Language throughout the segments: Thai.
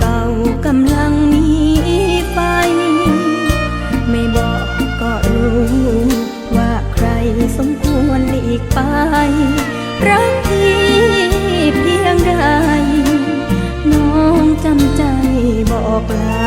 เก่ากำลังมีไฟ ไม่บอกก็รู้ ว่าใครสมควรหลีกไป รักที่เพียงใดน้องจำใจบอกลา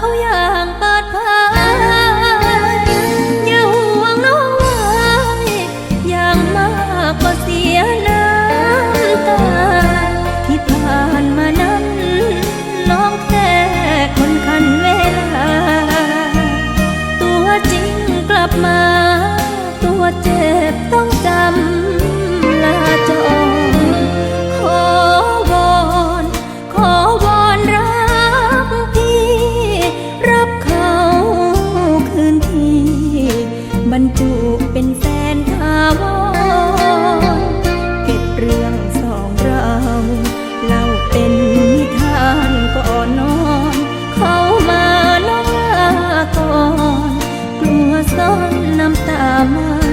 กลั sana